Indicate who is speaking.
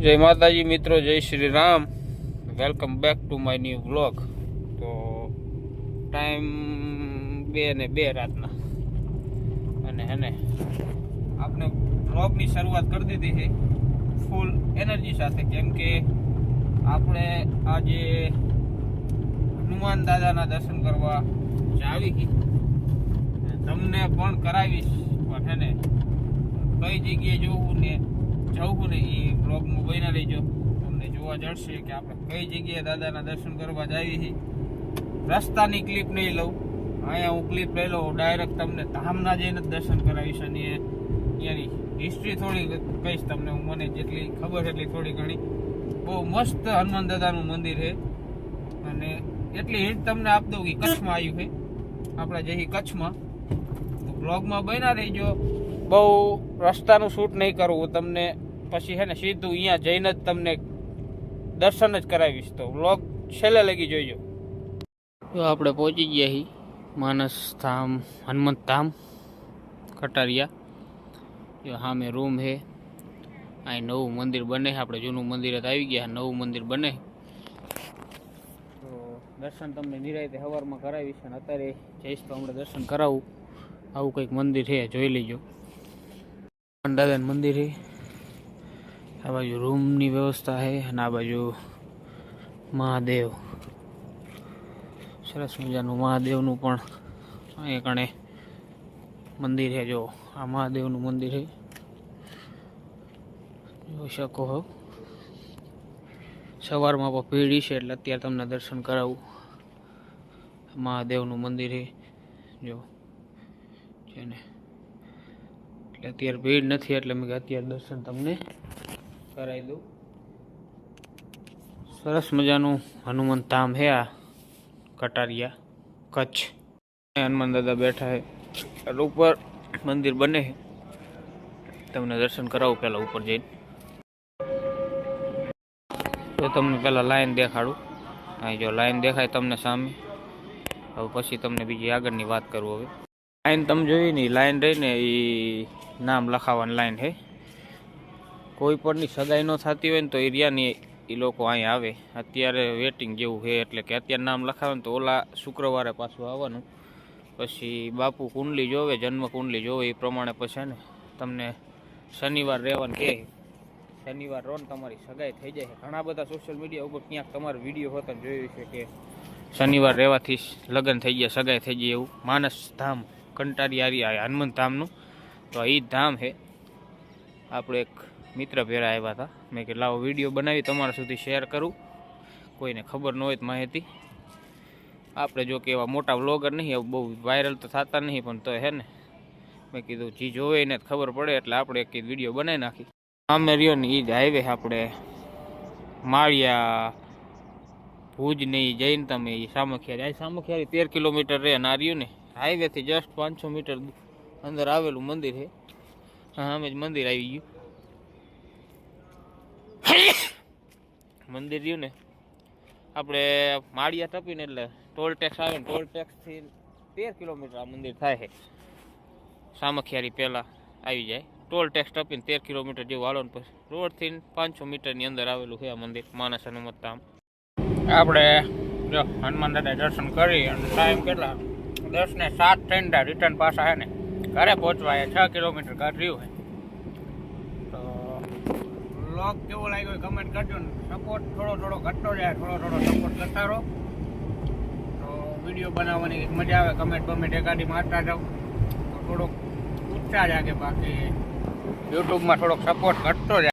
Speaker 1: જય માતાજી મિત્રો, જય Shri Ram. Welcome back to my new vlog તો ટાઈમ બે ને બે રાતના. અને હેને આપણે વ્લોગની શરૂઆત કરી દીધી છે ફૂલ એનર્જી સાથે, કેમ કે આપણે આજે હનુમાન દાદાના દર્શન કરવા જાવી તમને પણ કરાવીશ, પણ હેને કઈ જગ્યાએ જવું ને જવું ને એ બ્લોગમાં બન્યા લેજો તમને જોવા જડશે કે આપણે કઈ જગ્યાએ દાદાના દર્શન કરવા જઈએ છીએ. રસ્તાની ક્લિપ નહીં લઉં. અહીંયા હું ક્લિપ લઈ લઉં ડાયરેક્ટ તમને ધામના જઈને જ દર્શન કરાવીશ અને એની હિસ્ટ્રી થોડી કહીશ તમને હું, મને જેટલી ખબર એટલી થોડી ઘણી. બહુ મસ્ત હનુમાન દાદાનું મંદિર છે. અને એટલી હિન્ટ તમને આપી દઉં કે કચ્છમાં આવ્યું છે. આપણે જઈએ કચ્છમાં. તો બ્લોગમાં બન્યા રહીજો. બહુ રસ્તાનું શૂટ નહીં કરવું. તમને પછી છે ને સીધું અહીંયા જઈને જ તમને દર્શન જ કરાવીશ તો વ્લોગ છેલ્લે લગી જોઈજો. તો આપણે પહોંચી ગયા હી માનસ ધામ, હનુમંત ધામ કટારિયા જો સામે રૂમ છે અહીં નવું મંદિર બને આપણે જૂનું મંદિર જ આવી ગયા નવું મંદિર બને તો દર્શન તમને નિરાયતે સવારમાં કરાવીશ અને અત્યારે જઈશ તો હમણાં દર્શન કરાવું. આવું કંઈક મંદિર છે જોઈ લેજો. દાદાનું મંદિર. છે આ બાજુ રૂમની વ્યવસ્થા છે અને આ બાજુ મહાદેવ. સરસ મજાનું મહાદેવનું પણ અહીંયા કણે મંદિર છે. જો, આ મહાદેવનું મંદિર છે. જોઈ શકો હો. સવારમાં પણ ભીડ છે એટલે અત્યારે તમને દર્શન કરાવું. મહાદેવનું મંદિર છે. જો છે ને એટલે અત્યારે ભીડ નથી એટલે મેં અત્યારે દર્શન તમને કરાવી દઉં. સરસ મજાનું હનુમાન ધામ છે આ કટારિયા, કચ્છ. હનુમાન દાદા બેઠા હે. ઉપર મંદિર બને તમને દર્શન કરાવું પહેલાં ઉપર જઈને. તો તમને પહેલાં લાઈન દેખાડું. અહીં જો લાઈન દેખાય તમને સામે. હવે પછી તમને બીજી આગળની વાત કરું હવે. લાઈન તમે જોઈ ને લાઈન રહી ને એ નામ લખાવવાની લાઈન હે. કોઈ પણની સગાઈ ન થતી હોય ને તો એરિયાની એ લોકો અહીંયા આવે. અત્યારે વેટિંગ જેવું છે એટલે કે અત્યારે નામ લખાવે તો ઓલા શુક્રવારે પાછું આવવાનું. પછી બાપુ કુંડલી જોવે, જન્મ કુંડલી જોવે એ પ્રમાણે પછી ને તમને શનિવાર રહેવાનું કહે શનિવાર રહો તમારી સગાઈ થઈ જાય ઘણા બધા સોશિયલ મીડિયા ઉપર ક્યાંક તમારો વીડિયો હોતા જોયું છે કે શનિવાર રહેવાથી લગ્ન થઈ ગયા, સગાઈ થઈ જાય એવું. માનસ ધામ. કંટારી આર્યા હનુમંત ધામનું. તો એ ધામ છે આપણે એક મિત્ર ભેરા આવ્યા હતા. મેં કે લાવો વીડિયો બનાવી, તમારા સુધી શેર કરું. કોઈને ખબર ન હોય તો માહિતી. આપણે જો કે એવા મોટા વ્લોગર નહીં બહુ વાયરલ તો થતા નહીં, પણ તો હે ને. મેં કીધું, જી જોવે એને ખબર પડે, એટલે આપણે એક વીડિયો બનાવી નાખી. સામે રહ્યો ને એ જ હાઈવે આપણે. માળિયા ભુજ નહીં જઈને તમે સામખિયારી, આ સામખિયારી તેર કિલોમીટર રહે અને આ રહ્યું ને. હાઈવેથી જસ્ટ પાંચસો મીટર અંદર આવેલું મંદિર છે. અમે જ મંદિર આવી ગયું. મંદિર રહ્યું ને, આપણે માળિયા ટપીને એટલે ટોલ ટેક્સ આવે ને ટોલ ટેક્સથી તેર કિલોમીટર આ મંદિર થાય છે. સામખિયારી પહેલાં આવી જાય. ટોલ ટેક્સ ટપીને તેર કિલોમીટર જેવું હાલો ને પછી રોડથી પાંચસો મીટરની અંદર આવેલું છે આ મંદિર માનસ હનુમત ધામ આપણે જો હનુમાન દાદા દર્શન કરી અને ટાઈમ કેટલા? દસ ને સાત થઈને રિટર્ન પાછા હે ને, ઘરે પહોંચવા છ કિલોમીટર ઘર રહ્યું છે તો બ્લોગ કેવો લાગ્યો કમેન્ટ કરજો ને. સપોર્ટ થોડો થોડો ઘટતો જાય, થોડો થોડો સપોર્ટ કરતા રહો. તો વીડિયો બનાવવાની મજા આવે કમેન્ટ બમેન્ટ એકાદી મારતા જાઓ. તો થોડોક ઉત્સાહ જાગે બાકી. યુટ્યુબમાં થોડોક સપોર્ટ ઘટતો જાય.